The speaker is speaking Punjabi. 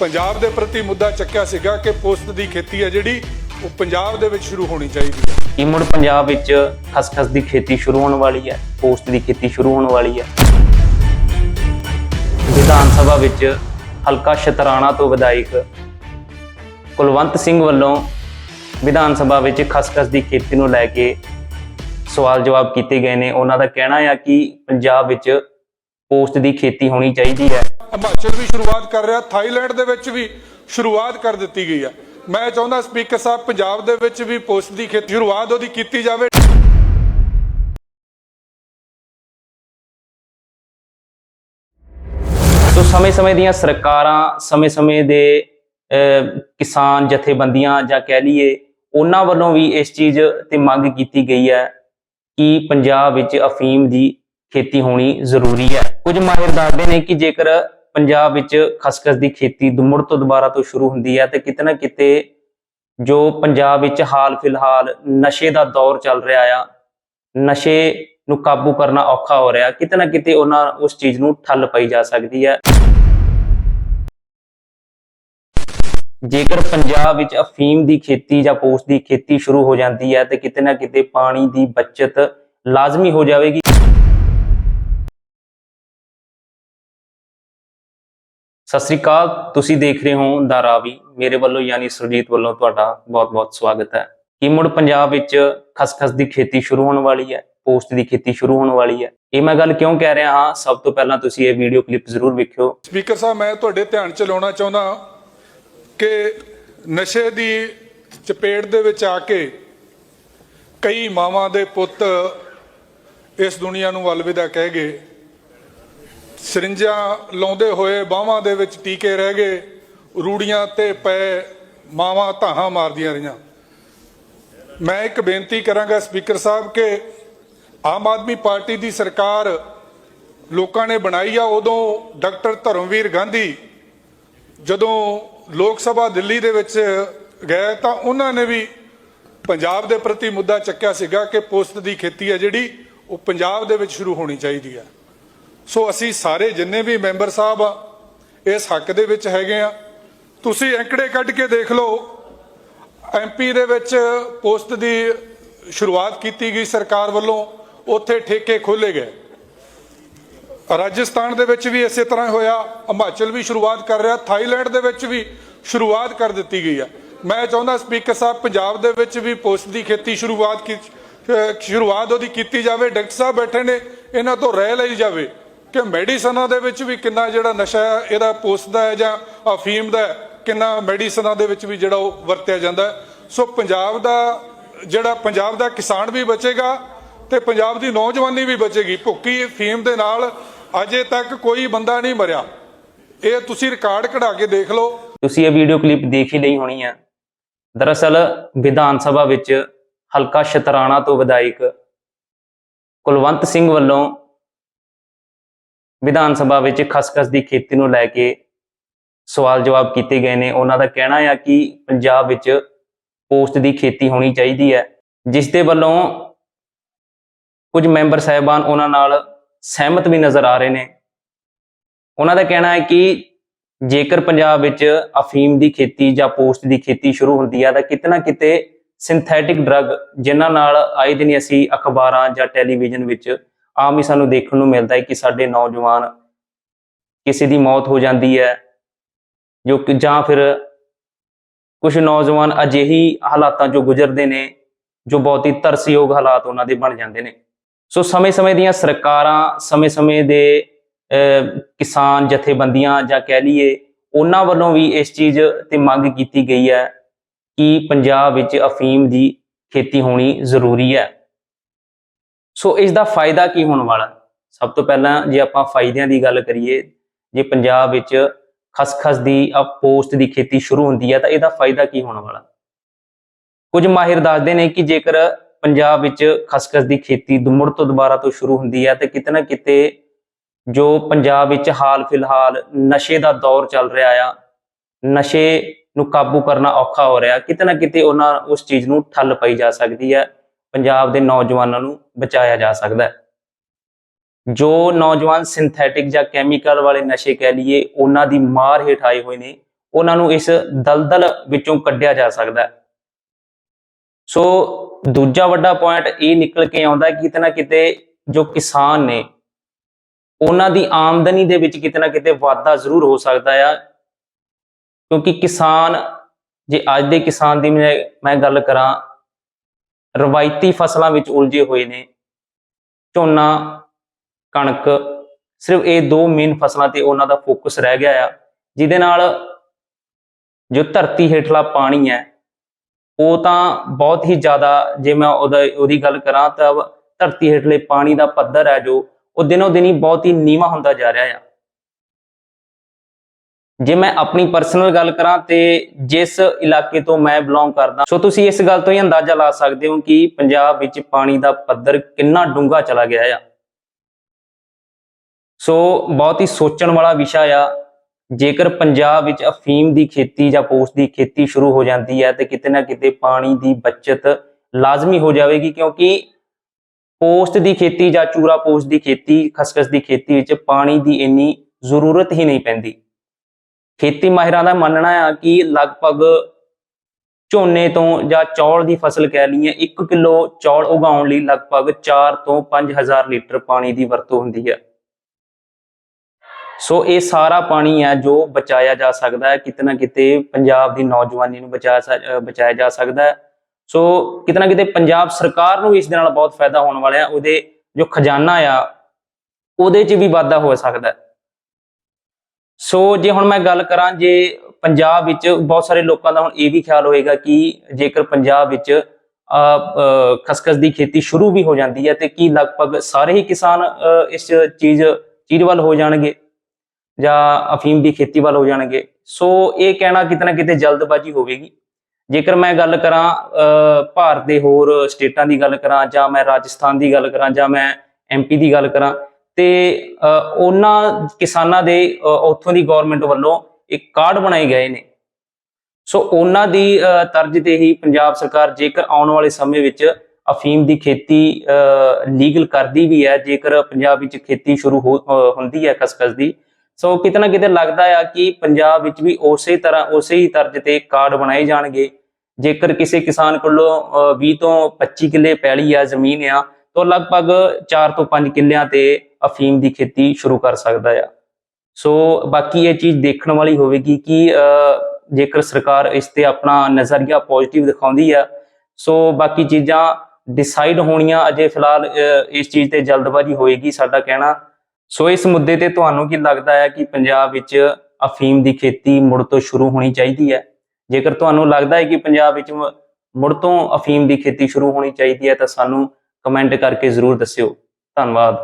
ਪੰਜਾਬ ਦੇ ਪ੍ਰਤੀ ਮੁੱਦਾ ਚੱਕਿਆ ਸੀਗਾ ਕਿ ਪੋਸਤ ਦੀ ਖੇਤੀ ਹੈ ਜਿਹੜੀ, ਉਹ ਪੰਜਾਬ ਦੇ ਵਿੱਚ ਸ਼ੁਰੂ ਹੋਣੀ ਚਾਹੀਦੀ ਹੈ। ਕੀ ਮੁੜ ਪੰਜਾਬ ਵਿੱਚ ਖਸਖਸ ਦੀ ਖੇਤੀ ਸ਼ੁਰੂ ਹੋਣ ਵਾਲੀ ਹੈ, ਪੋਸਟ ਦੀ ਖੇਤੀ ਸ਼ੁਰੂ ਹੋਣ ਵਾਲੀ ਹੈ? ਵਿਧਾਨ ਸਭਾ ਵਿੱਚ ਹਲਕਾ ਸ਼ਤਰਾਣਾ ਤੋਂ ਵਿਧਾਇਕ ਕੁਲਵੰਤ ਸਿੰਘ ਵੱਲੋਂ ਵਿਧਾਨ ਸਭਾ ਵਿੱਚ ਖਸਖਸ ਦੀ ਖੇਤੀ ਨੂੰ ਲੈ ਕੇ ਸਵਾਲ ਜਵਾਬ ਕੀਤੇ ਗਏ ਨੇ। ਉਹਨਾਂ ਦਾ ਕਹਿਣਾ ਹੈ ਕਿ ਪੰਜਾਬ ਵਿੱਚ ਪੋਸਟ ਦੀ ਖੇਤੀ ਹੋਣੀ ਚਾਹੀਦੀ ਹੈ। ਹਿਮਾਚਲ ਵੀ ਸ਼ੁਰੂਆਤ ਕਰ ਰਿਹਾ ਥਾਈਲੈਂਡ ਦੇ ਵਿੱਚ ਵੀ ਸ਼ੁਰੂਆਤ ਕਰ ਦਿੱਤੀ ਗਈ ਹੈ। ਮੈਂ ਚਾਹੁੰਦਾ ਸਪੀਕਰ ਸਾਹਿਬ ਪੰਜਾਬ ਦੇ ਵਿੱਚ ਵੀ ਪੋਸਟ ਦੀ ਖੇਤੀ ਸ਼ੁਰੂਆਤ ਉਹਦੀ ਕੀਤੀ ਜਾਵੇ। ਸੋ ਸਮੇਂ-ਸਮੇਂ ਦੀਆਂ ਸਰਕਾਰਾਂ ਸਮੇਂ-ਸਮੇਂ ਦੇ ਅਹ, ਕਿਸਾਨ ਜਥੇਬੰਦੀਆਂ ਜਾਂ ਕਹਿ ਲਈਏ ਉਹਨਾਂ ਵੱਲੋਂ ਵੀ ਇਸ ਚੀਜ਼ ਤੇ ਮੰਗ ਕੀਤੀ ਗਈ ਹੈ ਕਿ ਪੰਜਾਬ ਵਿੱਚ ਅਫੀਮ ਦੀ ਖੇਤੀ ਹੋਣੀ ਜ਼ਰੂਰੀ ਹੈ। ਕੁਝ ਮਾਹਿਰ ਦੱਸਦੇ ਨੇ ਕਿ ਜੇਕਰ ਪੰਜਾਬ ਵਿੱਚ ਖਸਖਸ ਦੀ ਖੇਤੀ ਦੁਮੜ ਤੋਂ ਦੁਬਾਰਾ ਤੋਂ ਸ਼ੁਰੂ ਹੁੰਦੀ ਹੈ ਤੇ ਕਿਤੇ ਨਾ ਕਿਤੇ ਜੋ ਪੰਜਾਬ ਵਿੱਚ ਹਾਲ ਫਿਲਹਾਲ ਨਸ਼ੇ ਦਾ ਦੌਰ ਚੱਲ ਰਿਹਾ ਆ, ਨਸ਼ੇ ਨੂੰ ਕਾਬੂ ਕਰਨਾ ਔਖਾ ਹੋ ਰਿਹਾ, ਕਿਤੇ ਨਾ ਕਿਤੇ ਉਹਨਾਂ ਉਸ ਚੀਜ਼ ਨੂੰ ਠੱਲ ਪਾਈ ਜਾ ਸਕਦੀ ਹੈ। ਜੇਕਰ ਪੰਜਾਬ ਵਿੱਚ ਅਫੀਮ ਦੀ ਖੇਤੀ ਜਾਂ ਪੋਸਟ ਦੀ ਖੇਤੀ ਸ਼ੁਰੂ ਹੋ ਜਾਂਦੀ ਹੈ ਤੇ ਕਿਤੇ ਨਾ ਕਿਤੇ ਪਾਣੀ ਦੀ ਬਚਤ ਲਾਜ਼ਮੀ ਹੋ ਜਾਵੇਗੀ। ਸਤਿ ਸ੍ਰੀ ਅਕਾਲ, ਤੁਸੀਂ ਦੇਖ ਰਹੇ ਹੋ ਦਾ ਰਾਵੀ। ਮੇਰੇ ਵੱਲੋਂ ਯਾਨੀ ਸੁਰਜੀਤ ਵੱਲੋਂ ਤੁਹਾਡਾ ਬਹੁਤ-ਬਹੁਤ ਸਵਾਗਤ ਹੈ। ਕੀ ਮੁੜ ਪੰਜਾਬ ਵਿੱਚ ਖਸਖਸ ਦੀ ਖੇਤੀ ਸ਼ੁਰੂ ਹੋਣ ਵਾਲੀ ਹੈ? ਪੋਸਟ ਦੀ ਖੇਤੀ ਸ਼ੁਰੂ ਹੋਣ ਵਾਲੀ ਹੈ? ਇਹ ਮੈਂ ਗੱਲ ਕਿਉਂ ਕਹਿ ਰਿਹਾ ਹਾਂ? ਸਭ ਤੋਂ ਪਹਿਲਾਂ ਤੁਸੀਂ ਇਹ ਵੀਡੀਓ ਕਲਿੱਪ ਜ਼ਰੂਰ ਵੇਖਿਓ। ਸਪੀਕਰ ਸਾਹਿਬ, ਮੈਂ ਤੁਹਾਡੇ ਧਿਆਨ ਚ ਲਾਉਣਾ ਚਾਹੁੰਦਾ ਕਿ ਨਸ਼ੇ ਦੀ ਚਪੇਟ ਦੇ ਵਿੱਚ ਆ ਕੇ ਕਈ ਮਾਵਾਂ ਦੇ ਪੁੱਤ ਇਸ ਦੁਨੀਆ ਨੂੰ ਅਲਵਿਦਾ ਕਹਿ ਗਏ। ਸਰਿੰਜਾਂ ਲਾਉਂਦੇ ਹੋਏ ਬਾਹਾਂ ਦੇ ਵਿੱਚ ਟੀਕੇ ਰਹਿ ਗਏ, ਰੂੜੀਆਂ ਤੇ ਪਏ ਮਾਵਾਂ ਧਾਹਾਂ ਮਾਰਦੀਆਂ ਰਹੀਆਂ। ਮੈਂ ਇੱਕ ਬੇਨਤੀ ਕਰਾਂਗਾ ਸਪੀਕਰ ਸਾਹਿਬ ਕਿ ਆਮ ਆਦਮੀ ਪਾਰਟੀ ਦੀ ਸਰਕਾਰ ਲੋਕਾਂ ਨੇ ਬਣਾਈ ਆ, ਉਦੋਂ ਡਾਕਟਰ ਧਰਮਵੀਰ ਗਾਂਧੀ ਜਦੋਂ ਲੋਕ ਸਭਾ ਦਿੱਲੀ ਦੇ ਵਿੱਚ ਗਏ ਤਾਂ ਉਹਨਾਂ ਨੇ ਵੀ ਪੰਜਾਬ ਦੇ ਪ੍ਰਤੀ ਮੁੱਦਾ ਚੱਕਿਆ ਸੀਗਾ ਕਿ ਪੋਸਤ ਦੀ ਖੇਤੀ ਹੈ ਜਿਹੜੀ, ਉਹ ਪੰਜਾਬ ਦੇ ਵਿੱਚ ਸ਼ੁਰੂ ਹੋਣੀ ਚਾਹੀਦੀ ਹੈ ਸੋ ਅਸੀਂ ਸਾਰੇ ਜਿੰਨੇ ਵੀ ਮੈਂਬਰ ਸਾਹਿਬ ਆ, ਇਸ ਹੱਕ ਦੇ ਵਿੱਚ ਹੈਗੇ ਆ। ਤੁਸੀਂ ਅੰਕੜੇ ਕੱਢ ਕੇ ਦੇਖ ਲਓ ਐਮਪੀ ਦੇ ਵਿੱਚ ਪੋਸਟ ਦੀ ਸ਼ੁਰੂਆਤ ਕੀਤੀ ਗਈ ਸਰਕਾਰ ਵੱਲੋਂ, ਉੱਥੇ ਠੇਕੇ ਖੋਲੇ ਗਏ। ਰਾਜਸਥਾਨ ਦੇ ਵਿੱਚ ਵੀ ਇਸੇ ਤਰ੍ਹਾਂ ਹੋਇਆ, ਹਿਮਾਚਲ ਵੀ ਸ਼ੁਰੂਆਤ ਕਰ ਰਿਹਾ, ਥਾਈਲੈਂਡ ਦੇ ਵਿੱਚ ਵੀ ਸ਼ੁਰੂਆਤ ਕਰ ਦਿੱਤੀ ਗਈ ਆ। ਮੈਂ ਚਾਹੁੰਦਾ ਸਪੀਕਰ ਸਾਹਿਬ, ਪੰਜਾਬ ਦੇ ਵਿੱਚ ਵੀ ਪੋਸਟ ਦੀ ਖੇਤੀ ਸ਼ੁਰੂਆਤ ਕੀ ਸ਼ੁਰੂਆਤ ਉਹਦੀ ਕੀਤੀ ਜਾਵੇ, ਡਾਕਟਰ ਸਾਹਿਬ ਬੈਠੇ ਨੇ, ਇਹਨਾਂ ਤੋਂ ਰਹਿ ਲਈ ਜਾਵੇ। ਕਿ ਮੈਡੀਸਨਾਂ ਦੇ ਵਿੱਚ ਵੀ ਕਿੰਨਾ ਜਿਹੜਾ ਨਸ਼ਾ ਇਹਦਾ ਪੋਸਟ ਦਾ ਹੈ ਜਾਂ ਅਫੀਮ ਦਾ ਕਿੰਨਾ ਮੈਡੀਸਨਾਂ ਦੇ ਵਿੱਚ ਵੀ ਜਿਹੜਾ ਉਹ ਵਰਤਿਆ ਜਾਂਦਾ ਸੋ ਪੰਜਾਬ ਦਾ ਜਿਹੜਾ ਪੰਜਾਬ ਦਾ ਕਿਸਾਨ ਵੀ ਬਚੇਗਾ ਤੇ ਪੰਜਾਬ ਦੀ ਨੌਜਵਾਨੀ ਵੀ ਬਚੇਗੀ। ਭੁੱਕੀ, ਅਫੀਮ ਦੇ ਨਾਲ ਅਜੇ ਤੱਕ ਕੋਈ ਬੰਦਾ ਨਹੀਂ ਮਰਿਆ। ਇਹ ਤੁਸੀਂ ਰਿਕਾਰਡ ਕਢਾ ਕੇ ਦੇਖ ਲਓ। ਤੁਸੀਂ ਇਹ ਵੀਡੀਓ ਕਲਿੱਪ ਦੇਖ ਹੀ ਲਈ ਹੋਣੀ ਹੈ ਦਰਅਸਲ ਵਿਧਾਨ ਸਭਾ ਵਿੱਚ ਹਲਕਾ ਸ਼ਤਰਾਣਾ ਤੋਂ ਵਿਧਾਇਕ ਕੁਲਵੰਤ ਸਿੰਘ ਵੱਲੋਂ ਵਿਧਾਨ ਸਭਾ ਵਿੱਚ ਖਸਖਸ ਦੀ ਖੇਤੀ ਨੂੰ ਲੈ ਕੇ ਸਵਾਲ ਜਵਾਬ ਕੀਤੇ ਗਏ ਨੇ। ਉਹਨਾਂ ਦਾ ਕਹਿਣਾ ਹੈ ਕਿ ਪੰਜਾਬ ਵਿੱਚ ਪੋਸਟ ਦੀ ਖੇਤੀ ਹੋਣੀ ਚਾਹੀਦੀ ਹੈ, ਜਿਸ ਦੇ ਵੱਲੋਂ ਕੁਝ ਮੈਂਬਰ ਸਾਹਿਬਾਨ ਉਹਨਾਂ ਨਾਲ ਸਹਿਮਤ ਵੀ ਨਜ਼ਰ ਆ ਰਹੇ ਨੇ। ਉਹਨਾਂ ਦਾ ਕਹਿਣਾ ਹੈ ਕਿ ਜੇਕਰ ਪੰਜਾਬ ਵਿੱਚ ਅਫੀਮ ਦੀ ਖੇਤੀ ਜਾਂ ਪੋਸਟ ਦੀ ਖੇਤੀ ਸ਼ੁਰੂ ਹੁੰਦੀ ਹੈ ਤਾਂ ਕਿਤੇ ਨਾ ਕਿਤੇ ਸਿੰਥੈਟਿਕ ਡਰੱਗ, ਜਿਨ੍ਹਾਂ ਨਾਲ ਆਏ ਦਿਨ ਅਸੀਂ ਅਖਬਾਰਾਂ ਜਾਂ ਟੈਲੀਵਿਜ਼ਨ ਵਿੱਚ ਆਮ ਹੀ ਸਾਨੂੰ ਦੇਖਣ ਨੂੰ ਮਿਲਦਾ ਹੈ ਕਿ ਸਾਡੇ ਨੌਜਵਾਨ ਕਿਸੇ ਦੀ ਮੌਤ ਹੋ ਜਾਂਦੀ ਹੈ, ਜੋ ਕਿ ਜਾਂ ਫਿਰ ਕੁਝ ਨੌਜਵਾਨ ਅਜਿਹੀ ਹਾਲਾਤਾਂ ਚੋਂ ਗੁਜ਼ਰਦੇ ਨੇ, ਜੋ ਬਹੁਤ ਹੀ ਤਰਸਯੋਗ ਹਾਲਾਤ ਉਹਨਾਂ ਦੇ ਬਣ ਜਾਂਦੇ ਨੇ। ਸੋ ਸਮੇਂ-ਸਮੇਂ ਦੀਆਂ ਸਰਕਾਰਾਂ, ਸਮੇਂ-ਸਮੇਂ ਦੇ ਕਿਸਾਨ ਜਥੇਬੰਦੀਆਂ ਜਾਂ ਕਹਿ ਲਈਏ ਉਹਨਾਂ ਵੱਲੋਂ ਵੀ ਇਸ ਚੀਜ਼ ਤੇ ਮੰਗ ਕੀਤੀ ਗਈ ਹੈ ਕਿ ਪੰਜਾਬ ਵਿੱਚ ਅਫੀਮ ਦੀ ਖੇਤੀ ਹੋਣੀ ਜ਼ਰੂਰੀ ਹੈ। ਸੋ ਇਸ ਦਾ ਫਾਇਦਾ ਕੀ ਹੋਣ ਵਾਲਾ? ਸਭ ਤੋਂ ਪਹਿਲਾਂ ਜੇ ਆਪਾਂ ਫਾਇਦਿਆਂ ਦੀ ਗੱਲ ਕਰੀਏ, ਜੇ ਪੰਜਾਬ ਵਿੱਚ ਖਸਖਸ ਦੀ ਅ ਪੋਸਟ ਦੀ ਖੇਤੀ ਸ਼ੁਰੂ ਹੁੰਦੀ ਹੈ ਤਾਂ ਇਹਦਾ ਫਾਇਦਾ ਕੀ ਹੋਣ ਵਾਲਾ? ਕੁਝ ਮਾਹਿਰ ਦੱਸਦੇ ਨੇ ਕਿ ਜੇਕਰ ਪੰਜਾਬ ਵਿੱਚ ਖਸਖਸ ਦੀ ਖੇਤੀ ਦੁਮੜ ਤੋਂ ਦੁਬਾਰਾ ਤੋਂ ਸ਼ੁਰੂ ਹੁੰਦੀ ਹੈ ਤੇ ਕਿਤੇ ਨਾ ਕਿਤੇ ਜੋ ਪੰਜਾਬ ਵਿੱਚ ਹਾਲ ਫਿਲਹਾਲ ਨਸ਼ੇ ਦਾ ਦੌਰ ਚੱਲ ਰਿਹਾ ਆ, ਨਸ਼ੇ ਨੂੰ ਕਾਬੂ ਕਰਨਾ ਔਖਾ ਹੋ ਰਿਹਾ, ਕਿਤੇ ਨਾ ਕਿਤੇ ਉਹਨਾਂ ਉਸ ਚੀਜ਼ ਨੂੰ ਠੱਲ ਪਈ ਜਾ ਸਕਦੀ ਹੈ ਪੰਜਾਬ ਦੇ ਨੌਜਵਾਨਾਂ ਨੂੰ ਬਚਾਇਆ ਜਾ ਸਕਦਾ ਹੈ। ਜੋ ਨੌਜਵਾਨ ਸਿੰਥੈਟਿਕ ਜਾਂ ਕੈਮੀਕਲ ਵਾਲੇ ਨਸ਼ੇ ਕਹਿ ਲਈਏ, ਉਹਨਾਂ ਦੀ ਮਾਰ ਹੇਠ ਆਏ ਹੋਏ ਨੇ, ਉਹਨਾਂ ਨੂੰ ਇਸ ਦਲਦਲ ਵਿੱਚੋਂ ਕੱਢਿਆ ਜਾ ਸਕਦਾ ਹੈ। ਸੋ ਦੂਜਾ ਵੱਡਾ ਪੁਆਇੰਟ ਇਹ ਨਿਕਲ ਕੇ ਆਉਂਦਾ ਕਿ ਕਿਤੇ ਨਾ ਕਿਤੇ ਜੋ ਕਿਸਾਨ ਨੇ, ਉਹਨਾਂ ਦੀ ਆਮਦਨੀ ਦੇ ਵਿੱਚ ਕਿਤੇ ਨਾ ਕਿਤੇ ਵਾਧਾ ਜ਼ਰੂਰ ਹੋ ਸਕਦਾ ਆ। ਕਿਉਂਕਿ ਕਿਸਾਨ, ਜੇ ਅੱਜ ਦੇ ਕਿਸਾਨ ਦੀ ਮੈਂ ਮੈਂ ਗੱਲ ਕਰਾਂ ਰਵਾਇਤੀ ਫਸਲਾਂ ਵਿੱਚ ਉਲਝੇ ਹੋਏ ਨੇ। ਝੋਨਾ, ਕਣਕ, ਸਿਰਫ ਇਹ ਦੋ ਮੇਨ ਫਸਲਾਂ ਤੇ ਉਹਨਾਂ ਦਾ ਫੋਕਸ ਰਹਿ ਗਿਆ ਆ, ਜਿਹਦੇ ਨਾਲ ਜੋ ਧਰਤੀ ਹੇਠਲਾ ਪਾਣੀ ਹੈ, ਉਹ ਤਾਂ ਬਹੁਤ ਹੀ ਜ਼ਿਆਦਾ, ਜੇ ਮੈਂ ਉਹਦਾ, ਉਹਦੀ ਗੱਲ ਕਰਾਂ ਤਾਂ ਧਰਤੀ ਹੇਠਲੇ ਪਾਣੀ ਦਾ ਪੱਧਰ ਹੈ ਜੋ, ਉਹ ਦਿਨੋ ਦਿਨੀ ਬਹੁਤ ਹੀ ਨੀਵਾਂ ਹੁੰਦਾ ਜਾ ਰਿਹਾ ਆ। ਜੇ ਮੈਂ ਆਪਣੀ ਪਰਸਨਲ ਗੱਲ ਕਰਾਂ ਤੇ ਜਿਸ ਇਲਾਕੇ ਤੋਂ ਮੈਂ ਬਿਲੋਂਗ ਕਰਦਾ, ਸੋ ਤੁਸੀਂ ਇਸ ਗੱਲ ਤੋਂ ਹੀ ਅੰਦਾਜ਼ਾ ਲਾ ਸਕਦੇ ਹੋ ਕਿ ਪੰਜਾਬ ਵਿੱਚ ਪਾਣੀ ਦਾ ਪੱਧਰ ਕਿੰਨਾ ਡੂੰਘਾ ਚਲਾ ਗਿਆ ਆ। ਸੋ ਬਹੁਤ ਹੀ ਸੋਚਣ ਵਾਲਾ ਵਿਸ਼ਾ ਆ, ਜੇਕਰ ਪੰਜਾਬ ਵਿੱਚ ਅਫੀਮ ਦੀ ਖੇਤੀ ਜਾਂ ਪੋਸਟ ਦੀ ਖੇਤੀ ਸ਼ੁਰੂ ਹੋ ਜਾਂਦੀ ਹੈ ਤੇ ਕਿਤੇ ਨਾ ਕਿਤੇ ਪਾਣੀ ਦੀ ਬਚਤ ਲਾਜ਼ਮੀ ਹੋ ਜਾਵੇਗੀ, ਕਿਉਂਕਿ ਪੋਸਟ ਦੀ ਖੇਤੀ ਜਾਂ ਚੂਰਾ ਪੋਸਟ ਦੀ ਖੇਤੀ, ਖਸਖਸ ਦੀ ਖੇਤੀ ਵਿੱਚ ਪਾਣੀ ਦੀ ਇੰਨੀ ਜ਼ਰੂਰਤ ਹੀ ਨਹੀਂ ਪੈਂਦੀ। ਖੇਤੀ ਮਾਹਿਰਾਂ ਦਾ ਮੰਨਣਾ ਆ ਕਿ ਲਗਭਗ ਝੋਨੇ ਤੋਂ ਜਾਂ ਚੌਲ ਦੀ ਫਸਲ ਕਹਿ ਲਈਏ 1 ਕਿਲੋ ਚੌਲ ਉਗਾਉਣ ਲਈ ਲਗਭਗ 4 ਤੋਂ 5000 ਲੀਟਰ ਪਾਣੀ ਦੀ ਵਰਤੋਂ ਹੁੰਦੀ ਹੈ। ਸੋ ਇਹ ਸਾਰਾ ਪਾਣੀ ਹੈ ਜੋ ਬਚਾਇਆ ਜਾ ਸਕਦਾ ਹੈ, ਕਿਤੇ ਨਾ ਕਿਤੇ ਪੰਜਾਬ ਦੀ ਨੌਜਵਾਨੀ ਨੂੰ ਬਚਾਇਆ ਬਚਾਇਆ ਜਾ ਸਕਦਾ ਹੈ। ਸੋ ਕਿਤੇ ਨਾ ਕਿਤੇ ਪੰਜਾਬ ਸਰਕਾਰ ਨੂੰ ਇਸ ਦੇ ਨਾਲ ਬਹੁਤ ਫਾਇਦਾ ਹੋਣ ਵਾਲਾ ਹੈ, ਉਹਦੇ ਜੋ ਖਜ਼ਾਨਾ ਆ, ਉਹਦੇ 'ਚ ਵੀ ਵਾਧਾ ਹੋ ਸਕਦਾ ਹੈ। ਸੋ ਜੇ ਹੁਣ ਮੈਂ ਗੱਲ ਕਰਾਂ ਜੇ ਪੰਜਾਬ ਵਿੱਚ ਬਹੁਤ ਸਾਰੇ ਲੋਕਾਂ ਦਾ ਹੁਣ ਇਹ ਵੀ ਖਿਆਲ ਹੋਏਗਾ ਕਿ ਜੇਕਰ ਪੰਜਾਬ ਵਿੱਚ ਖਸਖਸ ਦੀ ਖੇਤੀ ਸ਼ੁਰੂ ਵੀ ਹੋ ਜਾਂਦੀ ਹੈ ਤੇ ਕੀ ਲਗਭਗ ਸਾਰੇ ਹੀ ਕਿਸਾਨ ਇਸ ਚੀਜ਼ ਚੀਜ਼ ਵੱਲ ਹੋ ਜਾਣਗੇ ਜਾਂ ਅਫੀਮ ਦੀ ਖੇਤੀ ਵੱਲ ਹੋ ਜਾਣਗੇ। ਸੋ ਇਹ ਕਹਿਣਾ ਕਿਤੇ ਨਾ ਕਿਤੇ ਜਲਦਬਾਜ਼ੀ ਹੋਵੇਗੀ। ਜੇਕਰ ਮੈਂ ਗੱਲ ਕਰਾਂ ਭਾਰਤ ਦੇ ਹੋਰ ਸਟੇਟਾਂ ਦੀ ਗੱਲ ਕਰਾਂ ਜਾਂ ਮੈਂ ਰਾਜਸਥਾਨ ਦੀ ਗੱਲ ਕਰਾਂ ਜਾਂ ਮੈਂ ਐਮਪੀ ਦੀ ਗੱਲ ਕਰਾਂ ਤੇ ਉਹਨਾਂ ਕਿਸਾਨਾਂ ਦੇ ਉੱਥੋਂ ਦੀ ਗਵਰਨਮੈਂਟ ਵੱਲੋਂ ਇੱਕ ਕਾਰਡ ਬਣਾਏ ਗਏ ਨੇ। ਸੋ ਉਹਨਾਂ ਦੀ ਤਰਜ਼ ਤੇ ਹੀ ਪੰਜਾਬ ਸਰਕਾਰ ਜੇਕਰ ਆਉਣ ਵਾਲੇ ਸਮੇਂ ਵਿੱਚ ਅਫੀਮ ਦੀ ਖੇਤੀ ਲੀਗਲ ਕਰਦੀ ਵੀ ਹੈ ਜੇਕਰ ਪੰਜਾਬ ਵਿੱਚ ਖੇਤੀ ਸ਼ੁਰੂ ਹੋ- ਹੁੰਦੀ ਹੈ ਖਸਖਸ ਦੀ ਸੋ ਕਿਤੇ ਨਾ ਕਿਤੇ ਲੱਗਦਾ ਆ ਕਿ ਪੰਜਾਬ ਵਿੱਚ ਵੀ ਉਸੇ ਤਰ੍ਹਾਂ ਉਸੇ ਹੀ ਤਰਜ਼ ਤੇ ਕਾਰਡ ਬਣਾਏ ਜਾਣਗੇ। ਜੇਕਰ ਕਿਸੇ ਕਿਸਾਨ ਕੋਲੋਂ ਅ, 20 ਤੋਂ 25 ਕਿੱਲੇ ਪੈਲੀ ਆ ਜ਼ਮੀਨ ਆ ਤਾਂ ਲਗਭਗ 4 ਤੋਂ 5 ਕਿੱਲਿਆਂ ਤੇ ਅਫੀਮ ਦੀ ਖੇਤੀ ਸ਼ੁਰੂ ਕਰ ਸਕਦਾ ਆ। ਸੋ ਬਾਕੀ ਇਹ ਚੀਜ਼ ਦੇਖਣ ਵਾਲੀ ਹੋਵੇਗੀ ਕਿ ਜੇਕਰ ਸਰਕਾਰ ਇਸ ਤੇ ਆਪਣਾ ਨਜ਼ਰੀਆ ਪੋਜ਼ਿਟਿਵ ਦਿਖਾਉਂਦੀ ਆ, ਸੋ ਬਾਕੀ ਚੀਜ਼ਾਂ ਡਿਸਾਈਡ ਹੋਣੀਆਂ ਅਜੇ ਫਿਲਹਾਲ ਇਸ ਚੀਜ਼ ਤੇ ਜਲਦਬਾਜ਼ੀ ਹੋਏਗੀ ਸਾਡਾ ਕਹਿਣਾ। ਸੋ ਇਸ ਮੁੱਦੇ ਤੇ ਤੁਹਾਨੂੰ ਕੀ ਲੱਗਦਾ ਹੈ ਕਿ ਪੰਜਾਬ ਵਿੱਚ ਅਫੀਮ ਦੀ ਖੇਤੀ ਮੁੜ ਤੋਂ ਸ਼ੁਰੂ ਹੋਣੀ ਚਾਹੀਦੀ ਹੈ ਜੇਕਰ ਤੁਹਾਨੂੰ ਲੱਗਦਾ ਹੈ ਕਿ ਪੰਜਾਬ ਵਿੱਚ ਮੁੜ ਤੋਂ ਅਫੀਮ ਦੀ ਖੇਤੀ ਸ਼ੁਰੂ ਹੋਣੀ ਚਾਹੀਦੀ ਹੈ ਤਾਂ ਸਾਨੂੰ ਕਮੈਂਟ ਕਰਕੇ ਜ਼ਰੂਰ ਦੱਸਿਓ। ਧੰਨਵਾਦ।